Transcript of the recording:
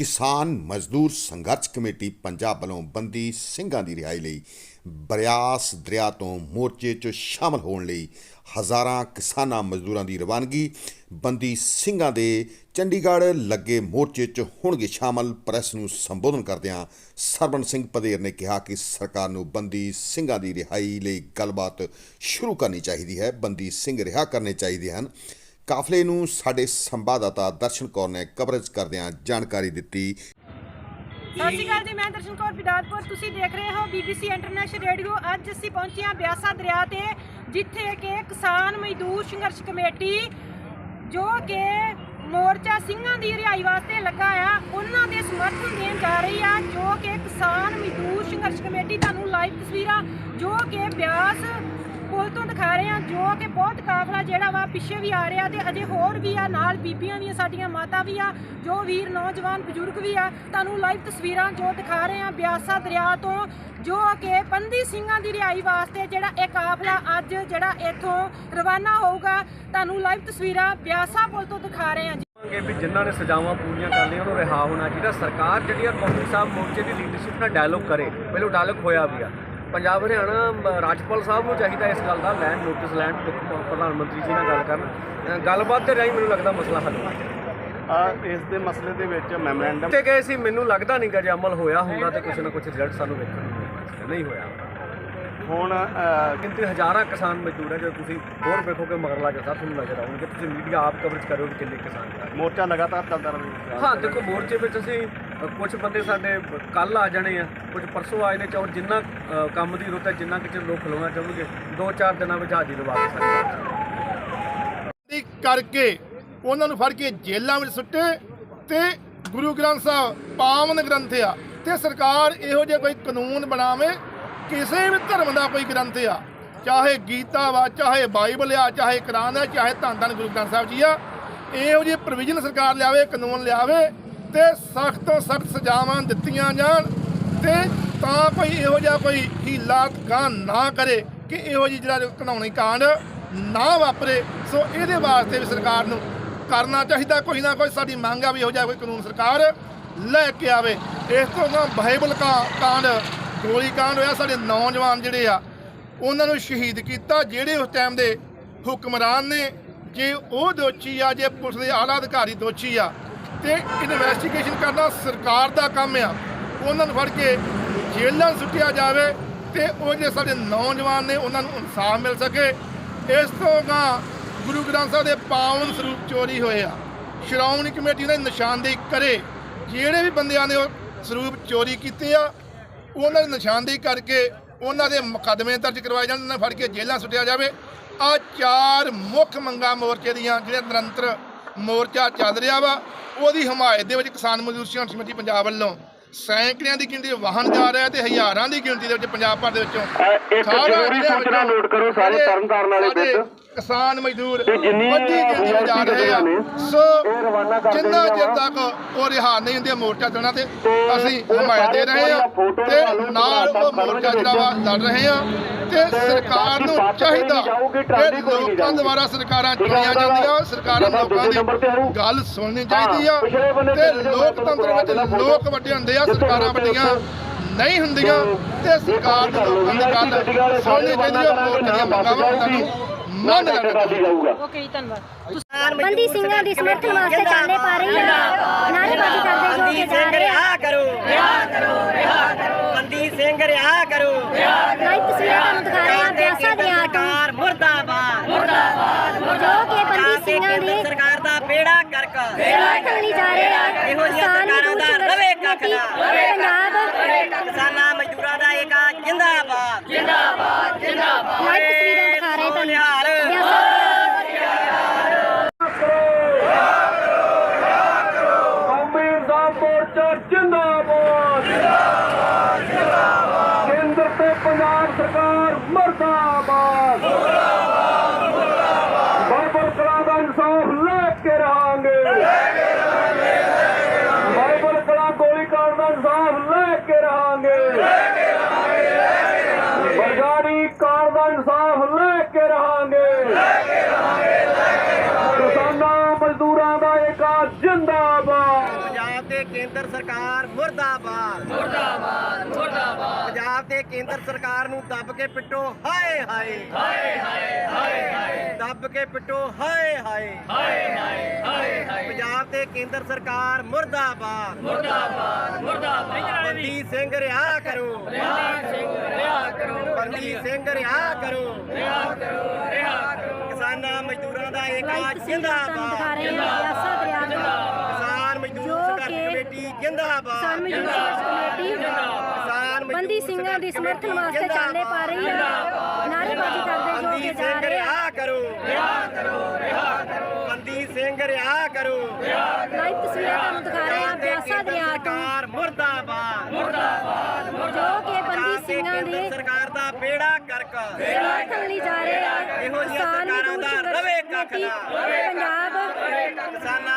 ਕਿਸਾਨ ਮਜ਼ਦੂਰ ਸੰਘਰਸ਼ ਕਮੇਟੀ ਪੰਜਾਬ ਵੱਲੋਂ ਬੰਦੀ ਸਿੰਘਾਂ ਦੀ ਰਿਹਾਈ ਲਈ ਬਰਿਆਸ ਦਰਿਆ ਤੋਂ ਮੋਰਚੇ 'ਚ ਸ਼ਾਮਲ ਹੋਣ ਲਈ ਹਜ਼ਾਰਾਂ ਕਿਸਾਨਾਂ ਮਜ਼ਦੂਰਾਂ ਦੀ ਰਵਾਨਗੀ, ਬੰਦੀ ਸਿੰਘਾਂ ਦੇ ਚੰਡੀਗੜ੍ਹ ਲੱਗੇ ਮੋਰਚੇ 'ਚ ਹੋਣਗੇ ਸ਼ਾਮਲ, ਪ੍ਰੈਸ ਨੂੰ ਸੰਬੋਧਨ ਕਰਦਿਆਂ ਸਰਵਨ ਸਿੰਘ ਪਦੇਰ ਨੇ ਕਿਹਾ ਕਿ ਸਰਕਾਰ ਨੂੰ ਬੰਦੀ ਸਿੰਘਾਂ ਦੀ ਰਿਹਾਈ ਲਈ ਗੱਲਬਾਤ ਸ਼ੁਰੂ ਕਰਨੀ ਚਾਹੀਦੀ ਹੈ। ਬੰਦੀ ਸਿੰਘ ਰਿਹਾ ਕਰਨੇ ਚਾਹੀਦੇ ਹਨ। ਕਾਫਲੇ ਨੂੰ ਸਾਡੇ ਸੰਵਾਦਦਾਤਾ ਦਰਸ਼ਨ ਕੌਰ ਨੇ ਕਵਰੇਜ ਕਰਦਿਆਂ ਜਾਣਕਾਰੀ ਦਿੱਤੀ। ਸਤਿ ਸ਼੍ਰੀ ਅਕਾਲ ਜੀ, ਮੈਂ ਦਰਸ਼ਨ ਕੌਰ ਬਿਦਾਤਪੁਰ ਤੁਸੀਂ ਦੇਖ ਰਹੇ ਹੋ ਬੀਬੀਸੀ ਇੰਟਰਨੈਸ਼ਨਲ ਰੇਡੀਓ ਅੱਜ ਅਸੀਂ ਪਹੁੰਚੇ ਹਾਂ ਬਿਆਸਾ ਦਰਿਆ ਤੇ, ਜਿੱਥੇ ਕਿ ਕਿਸਾਨ ਮਜ਼ਦੂਰ ਸੰਘਰਸ਼ ਕਮੇਟੀ, ਜੋ ਕਿ ਮੋਰਚਾ ਸਿੰਘਾਂ ਦੀ ਰਿਹਾਈ ਵਾਸਤੇ ਲੱਗਾ ਆ, ਉਹਨਾਂ ਦੇ ਸਮਰਥਨ ਦੇਣ ਜਾ ਰਹੀ ਆ, ਜੋ ਕਿ ਕਿਸਾਨ ਮਜ਼ਦੂਰ ਸੰਘਰਸ਼ ਕਮੇਟੀ ਤੁਹਾਨੂੰ ਲਾਈਵ ਤਸਵੀਰਾਂ, ਜੋ ਕਿ ਬਿਆਸ ਪੁਲ ਤੋਂ ਦਿਖਾ ਰਹੇ ਆ ਜੋ ਕਿ ਬਹੁਤ ਕਾਫਲਾ ਜਿਹੜਾ ਵਾ ਪਿੱਛੇ ਵੀ ਆ ਰਿਹਾ ਤੇ ਅਜੇ ਹੋਰ ਵੀ ਆ, ਨਾਲ ਬੀਬੀਆਂ ਵੀ ਆ, ਸਾਡੀਆਂ ਮਾਤਾ ਵੀ ਆ, ਜੋ ਵੀਰ, ਨੌਜਵਾਨ, ਬਜ਼ੁਰਗ ਵੀ ਆ। ਤੁਹਾਨੂੰ ਲਾਈਵ ਤਸਵੀਰਾਂ ਜੋ ਦਿਖਾ ਰਹੇ ਆ ਬਿਆਸਾ ਦਰਿਆ ਤੋਂ, ਜੋ ਕਿ ਬੰਦੀ ਸਿੰਘਾਂ ਦੀ ਰਿਹਾਈ ਵਾਸਤੇ ਜਿਹੜਾ ਇਹ ਕਾਫਲਾ ਅੱਜ ਜਿਹੜਾ ਇੱਥੋਂ ਰਵਾਨਾ ਹੋਊਗਾ। ਤੁਹਾਨੂੰ ਲਾਈਵ ਤਸਵੀਰਾਂ ਬਿਆਸਾ ਪੁਲ ਤੋਂ ਦਿਖਾ ਰਹੇ ਹਾਂ ਜੀ। ਕਿ ਵੀ ਜਿਨ੍ਹਾਂ ਨੇ ਸਜ਼ਾਵਾਂ ਪੂਰੀਆਂ ਕਰ ਲਈਆਂ, ਉਹਨੂੰ ਰਿਹਾ ਹੋਣਾ ਚਾਹੀਦਾ। ਸਰਕਾਰ ਜਿਹੜੀ ਆ, ਕੌਮੀ ਸਾਹਿਬ ਮੋਰਚੇ ਦੀ ਲੀਡਰਸ਼ਿਪ ਨਾਲ ਡਾਇਲੋਗ ਕਰੇ। ਪਹਿਲਾਂ ਡਾਇਲੋਗ ਹੋਇਆ ਵੀ ਆ। ਪੰਜਾਬ ਹਰਿਆਣਾ ਰਾਜਪਾਲ ਸਾਹਿਬ ਨੂੰ ਚਾਹੀਦਾ ਇਸ ਗੱਲ ਦਾ ਲੈਣ ਨੋਟਿਸ ਪ- ਪ੍ਰਧਾਨ ਮੰਤਰੀ ਜੀ ਨਾਲ ਗੱਲ ਕਰਨ। ਗੱਲਬਾਤ ਦੇ ਰਾਹੀਂ ਮੈਨੂੰ ਲੱਗਦਾ ਮਸਲਾ ਹੱਲ ਚਾਹੀਦਾ ਆ ਇਸ ਦੇ ਮਸਲੇ ਦੇ ਵਿੱਚ ਮੈਮੋਰੈਂਡਮ ਤੇ ਗਏ ਸੀ ਮੈਨੂੰ ਲੱਗਦਾ ਨਹੀਂ ਗਾ ਜੇ ਅਮਲ ਹੋਇਆ ਹੁੰਦਾ ਤੇ ਕੁਝ ਨਾ ਕੁਝ ਰਿਜ਼ਲਟ ਸਾਨੂੰ ਵੇਖਣ ਨੂੰ ਨਹੀਂ ਹੋਇਆ। ਹੁਣ ਗਿਣਤੀ ਹਜ਼ਾਰਾਂ ਕਿਸਾਨ ਮਜ਼ਦੂਰ ਹੈ ਜੇ ਤੁਸੀਂ ਹੋਰ ਵੇਖੋਗੇ ਮਗਰਲਾ ਜਸਾ ਤੁਹਾਨੂੰ ਨਜ਼ਰ ਆਉਣਗੇ। ਤੁਸੀਂ ਮੀਡੀਆ ਆਪ ਕਵਰੇਜ ਕਰੋ ਕਿ ਕਿੰਨੇ ਕਿਸਾਨ ਹੈ ਮੋਰਚਾ ਲਗਾਤਾਰ ਚੱਲਦਾ ਰਹੇ ਹਾਂ ਦੇਖੋ ਮੋਰਚੇ ਵਿੱਚ ਅਸੀਂ ਕੁਝ ਬੰਦੇ ਸਾਡੇ ਕੱਲ ਆ ਜਾਣੇ ਆ ਕੁਝ ਪਰਸੋਂ ਆ ਜਾਣੇ ਚਾਹੋ ਜਿੰਨਾ ਕੰਮ ਦੀ ਜ਼ਰੂਰਤ ਹੈ, ਜਿੰਨਾ ਕਿ ਲੋਕ ਖਲੋਣਾ ਚਾਹੁੰਗੇ, ਦੋ ਚਾਰ ਦਿਨਾਂ ਵਿੱਚ ਹਾਜ਼ਰੀ ਲਵਾ ਕੇ ਸਾਡੇ ਕਰਕੇ ਉਹਨਾਂ ਨੂੰ ਫੜ ਕੇ ਜੇਲ੍ਹਾਂ ਵਿੱਚ ਸੁੱਟੇ ਤੇ ਗੁਰੂ ਗ੍ਰੰਥ ਸਾਹਿਬ ਪਾਵਨ ਗ੍ਰੰਥ ਆ ਤੇ ਸਰਕਾਰ ਇਹੋ ਜਿਹਾ ਕੋਈ ਕਾਨੂੰਨ ਬਣਾਵੇ, ਕਿਸੇ ਵੀ ਧਰਮ ਦਾ ਕੋਈ ਗ੍ਰੰਥ ਆ, ਚਾਹੇ ਗੀਤਾ ਵਾ, ਚਾਹੇ ਬਾਈਬਲ ਆ, ਚਾਹੇ ਕੁਰਾਨ ਆ, ਚਾਹੇ ਧੰਨ ਧੰਨ ਗੁਰੂ ਗ੍ਰੰਥ ਸਾਹਿਬ ਜੀ ਆ, ਇਹੋ ਜਿਹੇ ਪ੍ਰੋਵੀਜ਼ਨ ਸਰਕਾਰ ਲਿਆਵੇ, ਕਾਨੂੰਨ ਲਿਆਵੇ ਤੇ ਸਖਤ ਤੋਂ ਸਖਤ ਸਜ਼ਾਵਾਂ ਦਿੱਤੀਆਂ ਜਾਣ ਤੇ ਤਾਂ ਕੋਈ ਇਹੋ ਜਿਹਾ ਕੋਈ ਹੀਲਾ ਗਾਂ ਨਾ ਕਰੇ ਕਿ ਇਹੋ ਜਿਹੀ ਜਿਹੜਾ ਘਣਾਉਣੀ ਕਾਂਡ ਨਾ ਵਾਪਰੇ। ਸੋ ਇਹਦੇ ਵਾਸਤੇ ਵੀ ਸਰਕਾਰ ਨੂੰ ਕਰਨਾ ਚਾਹੀਦਾ। ਕੋਈ ਨਾ ਕੋਈ ਸਾਡੀ ਮੰਗ ਆ ਵੀ ਇਹੋ ਜਿਹਾ ਕੋਈ ਕਾਨੂੰਨ ਸਰਕਾਰ ਲੈ ਕੇ ਆਵੇ। ਇਸ ਤੋਂ ਨਾ ਬਾਈਬਲ ਕਾ- ਕਾਂਡ, ਗੋਲੀ ਕਾਂਡ ਹੋਇਆ। ਸਾਡੇ ਨੌਜਵਾਨ ਜਿਹੜੇ ਆ, ਉਹਨਾਂ ਨੂੰ ਸ਼ਹੀਦ ਕੀਤਾ, ਜਿਹੜੇ ਉਸ ਟਾਈਮ ਦੇ ਹੁਕਮਰਾਨ ਨੇ। ਜੇ ਉਹ ਦੋਸ਼ੀ ਆ, ਜੇ ਪੁਲਿਸ ਦੇ ਆਲਾ ਅਧਿਕਾਰੀ ਦੋਸ਼ੀ ਆ ਤੇ ਇਨਵੈਸਟੀਗੇਸ਼ਨ ਕਰਨਾ ਸਰਕਾਰ ਦਾ ਕੰਮ ਆ। ਉਹਨਾਂ ਨੂੰ ਫੜ ਕੇ ਜੇਲ੍ਹਾਂ ਸੁੱਟਿਆ ਜਾਵੇ ਤੇ ਉਹ ਜਿਹੜੇ ਸਾਡੇ ਨੌਜਵਾਨ ਨੇ, ਉਹਨਾਂ ਨੂੰ ਇਨਸਾਫ ਮਿਲ ਸਕੇ। ਇਸ ਤੋਂ ਗਾਂ ਗੁਰੂ ਗ੍ਰੰਥ ਸਾਹਿਬ ਦੇ ਪਾਵਨ ਸਰੂਪ ਚੋਰੀ ਹੋਏ ਆ। ਸ਼੍ਰੋਮਣੀ ਕਮੇਟੀ ਨੇ ਨਿਸ਼ਾਨਦੇਹੀ ਕਰੇ। ਜਿਹੜੇ ਵੀ ਬੰਦਿਆਂ ਨੇ ਉਹ ਸਰੂਪ ਚੋਰੀ ਕੀਤੇ ਆ, ਉਹਨਾਂ ਦੀ ਨਿਸ਼ਾਨਦੇਹੀ ਕਰਕੇ ਉਹਨਾਂ ਦੇ ਮੁਕੱਦਮੇ ਦਰਜ ਕਰਵਾਏ ਜਾਣ, ਉਹਨਾਂ ਨੂੰ ਫੜ ਕੇ ਜੇਲ੍ਹਾਂ ਸੁੱਟਿਆ ਜਾਵੇ। ਆ ਚਾਰ ਮੁੱਖ ਮੰਗਾਂ ਮੋਰਚੇ ਦੀਆਂ, ਜਿਹੜੇ ਨਿਰੰਤਰ ਮੋਰਚਾ ਚੱਲ ਰਿਹਾ ਵਾ ਉਹਦੀ ਹਮਾਇਤ ਦੇ ਵਿੱਚ ਕਿਸਾਨ ਮਜ਼ਦੂਰ ਸੰਘਰਸ਼ ਕਮੇਟੀ ਪੰਜਾਬ ਵੱਲੋਂ। ਸੈਂਕੜਿਆਂ ਦੀ ਗਿਣਤੀ ਦੇ ਵਾਹਨ ਜਾ ਰਿਹਾ ਤੇ ਹਜ਼ਾਰਾਂ ਦੀ ਗਿਣਤੀ ਦੇ ਵਿੱਚ ਪੰਜਾਬ ਭਰ ਦੇ ਵਿੱਚੋਂ। ਇੱਕ ਜ਼ਰੂਰੀ ਸੂਚਨਾ ਵਿੱਚੋਂ ਨੋਟ ਕਰੋ ਸਾਰੇ ਤਰਨਤਾਰਨ ਵਾਲੇ ਪਿੰਡ। ਕਿਸਾਨ ਮਜ਼ਦੂਰ ਵੱਡੀ ਗਿਣਤੀ ਵਿੱਚ ਜਾ ਰਹੇ ਆ। ਸੋ ਜਿੰਨਾ ਚਿਰ। ਤੱਕ ਉਹ ਰਿਹਾ ਨਹੀਂ ਹੁੰਦੇ ਮੋਰਚਾ ਚੱਲਣਾ ਤੇ ਅਸੀਂ ਹਮਾਇਤ ਦੇ ਰਹੇ ਆ ਫੋਟੋ ਤੇ ਨਾਲ ਉਹ ਮੋਰਚਾ ਜਿਹੜਾ ਵਾ ਲੜ ਰਹੇ ਆ। ਤੇ ਸਰਕਾਰ ਨੂੰ ਚਾਹੀਦਾ ਕਿ ਲੋਕਾਂ। ਦੁਆਰਾ ਸਰਕਾਰਾਂ ਚੁਣੀਆਂ ਜਾਂਦੀਆਂ ਸਰਕਾਰਾਂ ਲੋਕਾਂ। ਦੀ ਗੱਲ ਸੁਣਨੀ ਚਾਹੀਦੀ ਆ ਤੇ ਲੋਕਤੰਤਰ ਵਿੱਚ ਲੋਕ ਵੱਡੇ ਹੁੰਦੇ ਆ ਸਰਕਾਰਾਂ ਲੋਕ ਵੱਡੀਆਂ ਨਹੀਂ ਹੁੰਦੀਆਂ ਤੇ ਸਰਕਾਰ ਨੂੰ ਲੋਕਾਂ ਦੀ ਗੱਲ ਸੁਣਨੀ ਚਾਹੀਦੀ ਆ ਮੋਰਚੇ ਦੀਆਂ ਮੰਗਾਂ ਨੂੰ ਮੰਨ ਲੈਣਾ ਜਾਊਗਾ ਓਕੇ ਧੰਨਵਾਦ ਬੰਦੀ ਸਿੰਘਾਂ ਦੀ ਸਮਰਥਨ ਵਾਸਤੇ ਚਾਲੇ ਪਾ ਰਹੀ ਹੈ ਨਾਅਰੇਬਾਜ਼ੀ ਕਰਦੇ ਜੋ ਕਿ ਜਾ ਰਹੇ ਆ ਰਿਹਾ ਕਰੋ ਰਿਹਾ ਕਰੋ ਰਿਹਾ ਕਰੋ ਬੰਦੀ ਸਿੰਘ ਰਿਹਾ ਕਰੋ ਲਾਈਵ ਤਸਵੀਰਾਂ ਤੁਹਾਨੂੰ ਦਿਖਾ ਰਹੇ ਆ ਬਿਆਸਾ ਦੇ ਆਟੋ ਸਰਕਾਰ ਮੁਰਦਾਬਾਦ ਮੁਰਦਾਬਾਦ ਜੋ ਕਿ ਬੰਦੀ ਸਿੰਘਾਂ ਦੀ ਸਰਕਾਰ ਦਾ ਬੇੜਾ ਕਰਕ ਸਮਰਥਨ ਲਈ ਜਾ ਰਹੇ ਇਹੋ ਕਿਸਾਨ ਸਰਕਾਰਾਂ ਦਾ ਰਵੇ ਕੱਖ ਨਾ। ਪੰਜਾਬ ਕਿਸਾਨਾਂ ਮਜ਼ਦੂਰਾਂ ਦਾ ਏਕਾ ਜਿੰਦਾਬਾਦ। ਜਿੰਦਾਬਾਦ ਜਿੰਦਾਬਾਦ। ਲਾਈਵ ਤਸਵੀਰਾਂ ਦਿਖਾ ਰਹੇ ਤੁਹਾਨੂੰ। ਜਿੰਦਾਬਾਦ। ਜਿੰਦਾਬਾਦ ਜਿੰਦਾਬਾਦ। ਕੇਂਦਰ ਤੇ ਪੰਜਾਬ ਸਰਕਾਰ ਮੁਰਦਾਬਾਦ। ਜਿੰਦਾਬਾਦ। ਪੰਜਾਬ ਦੇ ਕੇਂਦਰ ਸਰਕਾਰ ਮੁਰਦਾਬਾਦ। ਮੁਰਦਾਬਾਦ ਮੁਰਦਾਬਾਦ। ਪੰਜਾਬ ਦੇ ਕੇਂਦਰ ਸਰਕਾਰ ਨੂੰ ਦੱਬ ਕੇ ਪਿੱਟੋ। ਹਾਏ ਹਾਏ। ਹਾਏ ਹਾਏ ਹਾਏ ਦੱਬ ਕੇ ਪਿੱਟੋ ਹਾਏ ਹਾਏ। ਹਾਏ ਹਾਏ ਹਾਏ ਪੰਜਾਬ ਤੇ ਕੇਂਦਰ ਸਰਕਾਰ ਮੁਰਦਾਬਾਦ। ਮੁਰਦਾਬਾਦ ਮੁਰਦਾਬਾਦ। ਬੰਦੀ ਸਿੰਘ ਰਿਹਾ ਕਰੋ। ਬੰਦੀ ਸਿੰਘ ਰਿਹਾ ਕਰੋ। ਬੰਦੀ ਸਿੰਘ ਰਿਹਾ ਕਰੋ। ਰਿਹਾ ਕਰੋ ਰਿਹਾ ਕਰੋ। ਕਿਸਾਨਾਂ ਮਜ਼ਦੂਰਾਂ ਦਾ ਏਕਾ ਜਿੰਦਾਬਾਦ। ਰਹੇ ਤੋਂ ਕਿਸਾਨ ਮਜ਼ਦੂਰ ਸੰਘਰਸ਼ ਕਮੇਟੀ ਜਿੰਦਾਬਾਦ। ਕਿਸਾਨ ਮਜ਼ਦੂਰ ਸੰਘਰਸ਼ ਕਮੇਟੀ ਕਿਸਾਨ ਮਜ਼ਦੂਰ ਬੰਦੀ ਸਿੰਘਾਂ ਦੀ ਸਮਰਥਨ ਵਾਸਤੇ ਚਾਲੇ ਪਾ ਰਹੀ ਹੈ। ਨਾਅਰੇਬਾਜ਼ੀ ਕਰਦੇ ਜੋ ਕਿ ਜਾ ਰਹੇ ਆ। ਰਿਹਾ ਕਰੋ ਰਿਹਾ ਕਰੋ। ਬੰਦੀ ਸਿੰਘ ਰਿਹਾ ਕਰੋ। ਲਾਈਵ ਤਸਵੀਰਾਂ ਤੁਹਾਨੂੰ ਦਿਖਾ ਰਹੇ ਹਾਂ ਬਿਆਸਾ ਦਰਿਆ ਤੋਂ ਸਰਕਾਰ ਮੁਰਦਾਬਾਦ। ਮੁਰਦਾਬਾਦ ਜੋ ਕਿ ਬੰਦੀ ਸਿੰਘਾਂ ਦੇ ਸਰਕਾਰ ਦਾ ਬੇੜਾ ਕਰਕ। ਸਮਰਥਨ ਲਈ ਜਾ ਰਹੇ ਆ। ਇਹੋ ਜਿਹੀਆਂ ਕਿਸਾਨ ਸਰਕਾਰਾਂ ਮਜ਼ਦੂਰ ਦਾ ਸੰਘਰਸ਼ ਰਵੇ ਕੱਖ ਨਾ। ਪੰਜਾਬ। ਕਿਸਾਨਾਂ